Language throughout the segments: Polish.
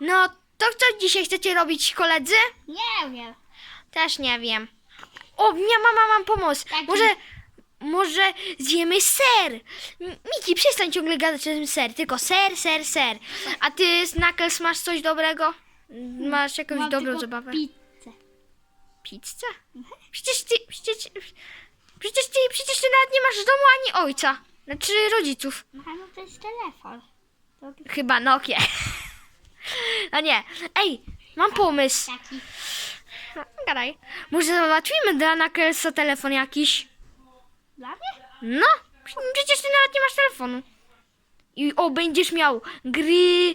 No, to co dzisiaj chcecie robić, koledzy? Nie wiem. Też nie wiem. O, ja mama, mam pomysł. Jaki? Może, może zjemy ser. M- Miki, przestań ciągle gadać o tym ser. Tylko ser, ser, ser. A ty, Knuckles, masz coś dobrego? Masz jakąś Mam dobrą tylko zabawę? Pizzę. Pizzę? Przecież ty, przecież, przecież ty, przecież ty nawet nie masz domu ani ojca. Znaczy rodziców. No no to jest telefon. To Chyba Nokia. A nie. Ej, mam pomysł. taki. No, Gadaj. Może załatwimy dla Knucklesa telefon jakiś? Dla mnie? No, przecież ty nawet nie masz telefonu. I o, będziesz miał gry,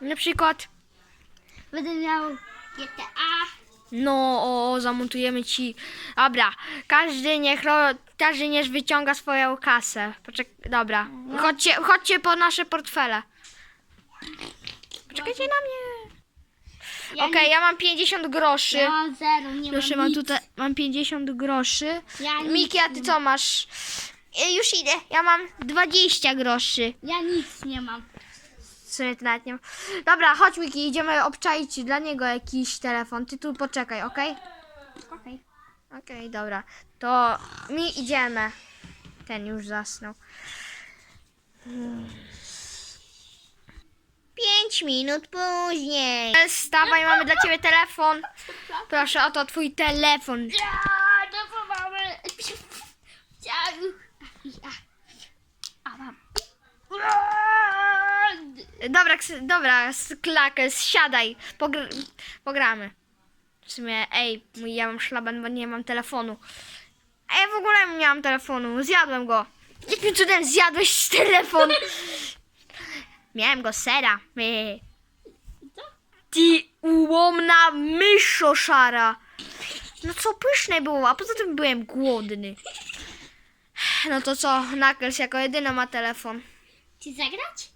na przykład. Będę miał GTA. No, o, zamontujemy ci. Dobra, każdy niech, ro- każdy niech wyciąga swoją kasę. Poczek dobra, chodźcie, chodźcie po nasze portfele. Poczekajcie na mnie. Okej, ja mam 50 groszy. Ja mam zero, nie Proszę, mam mam nic. tutaj, mam 50 groszy. Ja Miki, a ty co masz? Już idę, ja mam 20 groszy. Ja nic nie mam. W sumie to nawet nie mam. Dobra, chodź Miki, idziemy obczaić dla niego jakiś telefon. Ty tu poczekaj, okej? Okej. Okej, dobra. To mi idziemy. Ten już zasnął. Hmm. 5 minut później. Stawaj, no. mamy dla ciebie telefon. Proszę, oto twój telefon. Ja, mamy? Dobra, dobra, klak, siadaj, pogr- pogramy. W sumie, ej, ja mam szlaban, bo nie mam telefonu. A ja w ogóle nie mam telefonu, zjadłem go. Jakim cudem zjadłeś telefon? Miałem go sera. My. Co? Ty ułomna myszo szara. No co pyszne było, a poza tym byłem głodny. No to co, Knuckles jako jedyny ma telefon. Ci zagrać?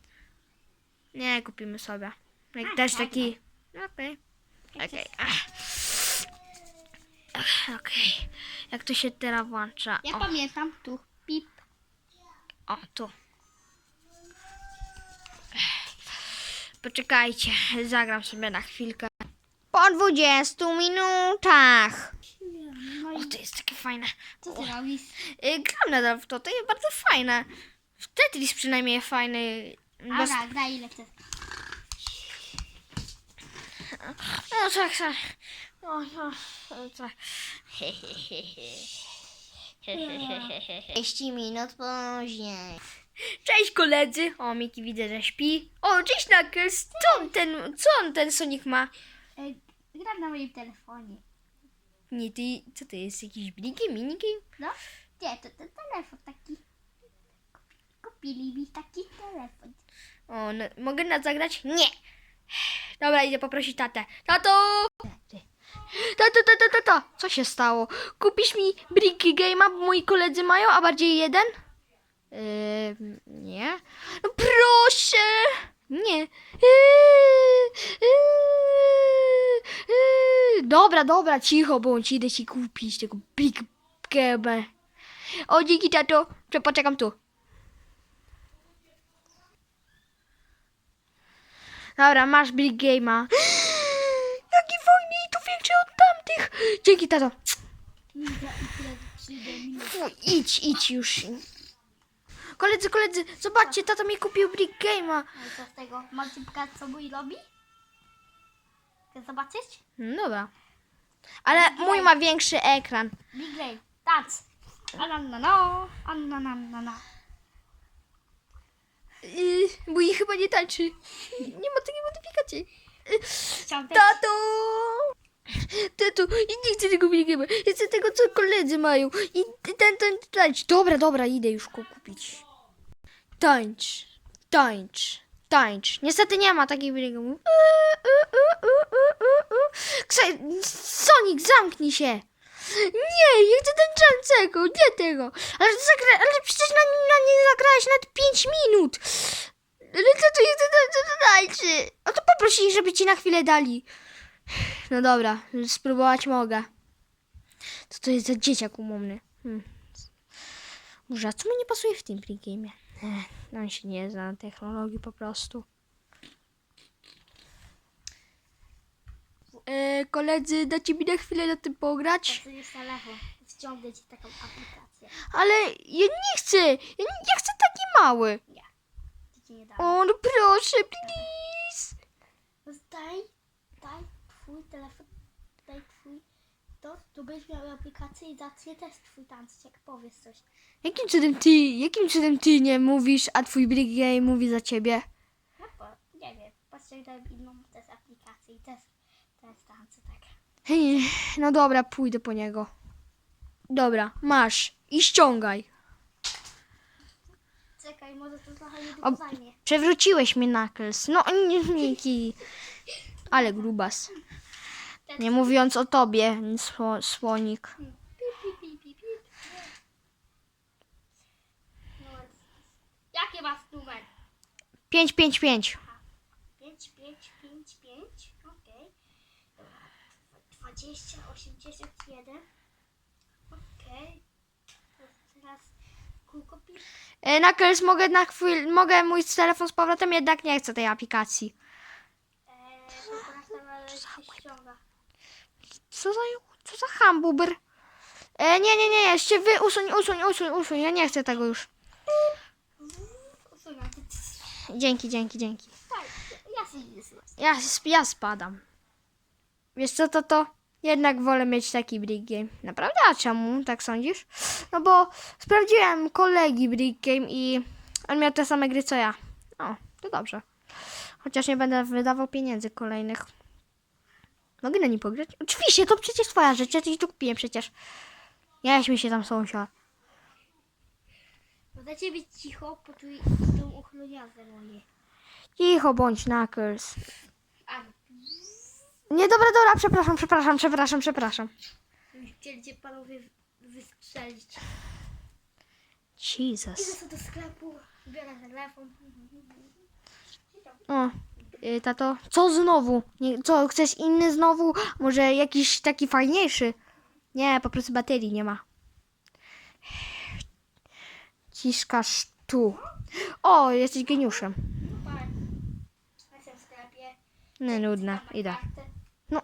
Nie, kupimy sobie. Jak A, też dobra. taki. Okej. Okej. Ach, Okej. Jak to się teraz włącza? Ja O, pamiętam tu. Pip. o tu. Poczekajcie, zagram sobie na chwilkę. Po 20 minutach. No O, to jest takie fajne. co ty robisz? Y, Gram nadal w to, to jest bardzo fajne. W Tetris przynajmniej fajny. Bez... Dobra, ile chcesz. No tak, tak. O, no, tak. 30 minut później. Cześć koledzy. O, Miki widzę, że śpi. O, cześć Knuckles. Co on ten, co on ten Sonic ma? E, gram na moim telefonie. Nie, ty, co to jest? Jakiś minigame, minigame? No? Nie, to ten telefon taki. Kupi- Kupili mi taki telefon. O, no, mogę na zagrać? Nie. Dobra, idę poprosić tatę. Tato! Tato, tato, tato, co się stało? Kupisz mi Bricky Game'a, bo moi koledzy mają, a bardziej jeden? Yy, nie. No proszę! Nie. Yy, yy, yy. Dobra, dobra, cicho bądź, idę ci kupić tego Big Game'a. O, dzięki tato, poczekam tu. Dobra, masz Big Game'a. Jaki to większy od tamtych. Dzięki, tato. Fuj, idź, idź już. Koledzy, koledzy, zobaczcie, tata mi kupił Big Game'a. No i co z tego? Pokazać co mój robi? Chcesz zobaczyć? No dobra. Ale mój ma większy ekran. Big Ray, tac. Ananano, ananana. Yy, mój chyba nie tańczy. Nie ma takiej modyfikacji. Też. Tato! Tato, i nie chcę tego Big Game'a. Ja Chcę tego, co koledzy mają. I ten, ten, tańcz. Dobra, dobra, idę już go kupić. Tańcz, tańcz, tańcz. Niestety nie ma Game'ów. Ksa- Sonic, zamknij się. Nie, ja chcę tańczącego, nie tego. Ale, zagra, ale przecież na, na nie zagrałeś nawet 5 minut. Ale co tu jest, co to tańczy? No poproś ich, żeby ci na chwilę dali. No dobra, spróbować mogę. Co to jest za dzieciak umowny? Hmm. Może, a co mi nie pasuje w tym pregame? Ech, on się nie zna na technologii po prostu. e, koledzy, dacie mi na chwilę na tym pograć? Pracujesz telefon. Wciągnę ci taką aplikację. Ale ja nie chcę, ja, nie, ja chcę taki mały. To ci nie dam. O, no proszę, please. No daj, daj twój telefon, daj twój, to, to będziesz miał aplikację i zacnie też twój tańczyć, jak powiesz coś. Jakim cudem ty, jakim cudem ty nie mówisz, a twój Big Game mówi za ciebie? No bo, nie wiem, pościągnąłem inną też aplikację i też, też tańczę tak. Hej, No dobra, pójdę po niego. Dobra, masz i ściągaj. Czekaj, może to trochę nie zajmie. przewróciłeś mnie, Knuckles. No, nie, Miki. Ale grubas. Nie mówiąc o tobie, sło, słonik. Pip, pip, pip, pip, pip. No, Jaki masz numer? 555. 5, 5, 5, 5. Okej. Dobra. 20, 81. Okej. Teraz kółko pi. E, Knuckles, mogę na chwilę, mogę mój telefon z powrotem, jednak nie chcę tej aplikacji. Eee, teraz tam się ściąga. Co za, co za hamburger? E, nie, nie, nie, jeszcze wy, usuń, usuń, usuń, usuń, ja nie chcę tego już. Dzięki, dzięki, dzięki. Ja ja spadam. Wiesz co, to to jednak wolę mieć taki Brick Game. Naprawdę? A czemu? Tak sądzisz? No bo sprawdziłem kolegi Brick Game i on miał te same gry co ja. O, to dobrze. Chociaż nie będę wydawał pieniędzy kolejnych. Mogę na nim pograć? Oczywiście, to przecież twoja rzecz. Ja ci to kupiłem przecież. Ja śmiej się tam sąsiad. Możecie być cicho, bo tu idą ochroniarze moje. Cicho bądź, Knuckles. A, Nie, dobra, dobra, przepraszam, przepraszam, przepraszam, przepraszam. chcieliście panowie wystrzelić. Jesus. Idę sobie do sklepu, biorę telefon. O, tato, co znowu? Nie, co, chcesz inny znowu? Może jakiś taki fajniejszy? Nie, po prostu baterii nie ma. Ciskasz tu. O, jesteś geniuszem. Nudne, Mam idę. No.